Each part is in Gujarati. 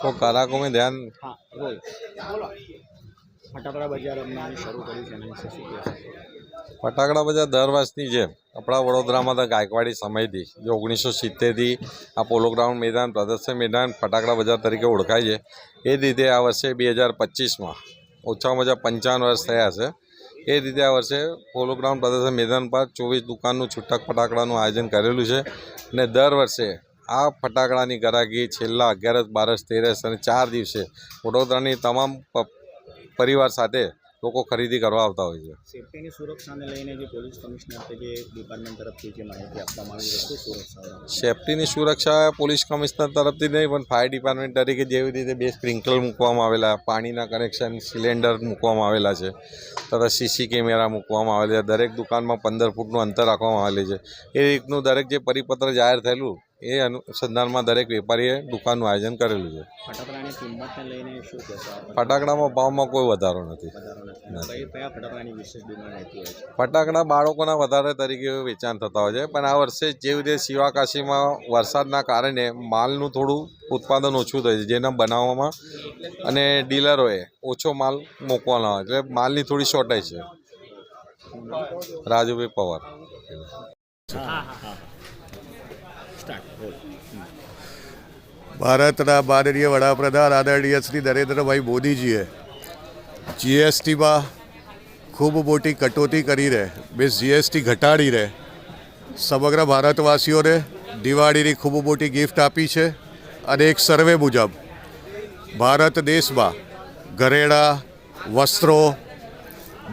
તો કલાકો મેં ધ્યાન ફટાકડા બજાર દર વર્ષની જેમ આપણા વડોદરામાં તો ગાયકવાડી સમયથી જે ઓગણીસો સિત્તેરથી આ પોલો ગ્રાઉન્ડ મેદાન પ્રદર્શન મેદાન ફટાકડા બજાર તરીકે ઓળખાય છે. એ રીતે આ વર્ષે બે હજાર પચીસમાં ઓછામાં ઓછા પંચાવન વર્ષ થયા છે. એ રીતે આ વર્ષે પોલો ગ્રાઉન્ડ પ્રદર્શન મેદાન પર ચોવીસ દુકાનનું છૂટક ફટાકડાનું આયોજન કરેલું છે. અને દર વર્ષે આ ફટાકડાની ગરાગી છેલ્લા અગિયારસ બારસ તેરસ અને ચાર દિવસે વડોદરાની તમામ પરિવાર સાથે લોકો ખરીદી કરવા આવતા હોય છે. સેફ્ટીની સુરક્ષાને લઈને જે પોલીસ કમિશનર જે ડિપાર્ટમેન્ટ તરફથી જે માહિતી આપવામાં આવી છે સુરક્ષા સેફટીની સુરક્ષા પોલીસ કમિશનર તરફથી નહીં પણ ફાયર ડિપાર્ટમેન્ટ તરીકે જેવી રીતે બે સ્પ્રિંકલર મૂકવામાં આવેલા પાણીના કનેક્શન સિલિન્ડર મૂકવામાં આવેલા છે તથા સીસી કેમેરા મૂકવામાં આવેલા છે દરેક દુકાનમાં પંદર ફૂટનું અંતર રાખવામાં આવેલું છે. એ રીતનું દરેક જે પરિપત્ર જાહેર થયેલું એ અનુસંધાનમાં દરેક વેપારીએ દુકાનનું આયોજન કરેલું છે? ફટાકડામાં ભાવમાં કોઈ વધારો નથી. ફટાકડા બાળકોના વધારે તરીકે વેચાણ થતા હોય છે પણ આ વર્ષે જેવી રીતે શિવાકાશીમાં વરસાદના કારણે માલનું થોડું ઉત્પાદન ઓછું થયું છે જેના બનાવવામાં અને ડીલરોએ ઓછો માલ મૂકવાનો હોય એટલે માલની થોડી શોર્ટેજ છે. રાજુભાઈ પવાર. હા હા હા. સ્ટાર્ટ. ભારતના માનનીય વડાપ્રધાન આદરણીય શ્રી નરેન્દ્રભાઈ મોદીજીએ જીએસટીમાં ખૂબ મોટી કટોતી કરીને બેસ જીએસટી ઘટાડીને સમગ્ર ભારતવાસીઓને દિવાળીની ખૂબ મોટી ગિફ્ટ આપી છે અને એક સર્વે મુજબ ભારત દેશમાં ઘરેણાં, વસ્ત્રો,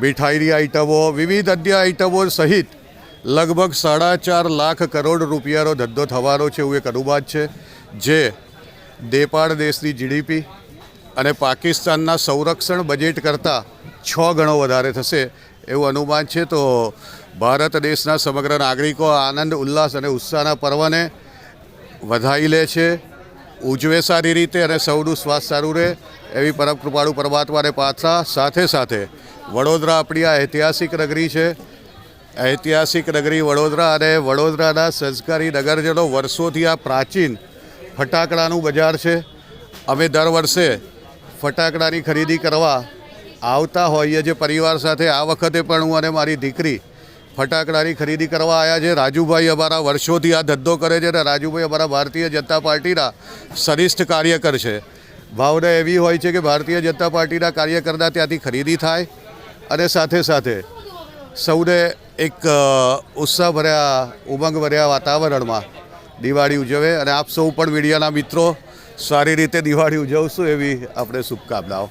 મીઠાઈની આઇટમો વિવિધ અન્ય આઇટમો સહિત લગભગ સાડા ચાર લાખ કરોડ રૂપિયાનો ધંધો થવાનો છે એવું એક અનુમાન છે, જે નેપાળ દેશની જીડીપી અને પાકિસ્તાનના સંરક્ષણ બજેટ કરતાં છ ગણો વધારે થશે એવું અનુમાન છે. તો ભારત દેશના સમગ્ર નાગરિકો આનંદ, ઉલ્લાસ અને ઉત્સાહના પર્વને વધાવી લે છે. ઉજવે સારી રીતે અને સૌનું સ્વાસ્થ્ય સારું રહે એવી પરમ કૃપાળુ પરમાત્માને પાછા સાથે સાથે વડોદરા આપણી આ ઐતિહાસિક નગરી છે. ઐતિહાસિક નગરી વડોદરા અને વડોદરાના સંસ્કારી નગરજનો વર્ષોથી આ પ્રાચીન ફટાકડાનું બજાર છે. અમે દર વર્ષે ફટાકડાની ખરીદી કરવા આવતા હોઈએ છીએ. પરિવાર સાથે આ વખતે પણ હું અને મારી દીકરી ફટાકડાની ખરીદી કરવા આવ્યા છે રાજુભાઈ અમારા વર્ષોથી આ ધંધો કરે છે અને રાજુભાઈ અમારા ભારતીય જનતા પાર્ટીના સરિષ્ઠ કાર્યકર છે. ભાવના એવી હોય છે કે ભારતીય જનતા પાર્ટીના કાર્યકરના ત્યાંથી ખરીદી થાય અને સાથે સાથે સૌને એક ઉત્સાહભર્યા, ઉમંગભર્યા વાતાવરણમાં દિવાળી ઉજવે અને આપ સૌ પણ મીડિયાના મિત્રો સારી રીતે દિવાળી ઉજવશું એવી આપણે શુભકામનાઓ.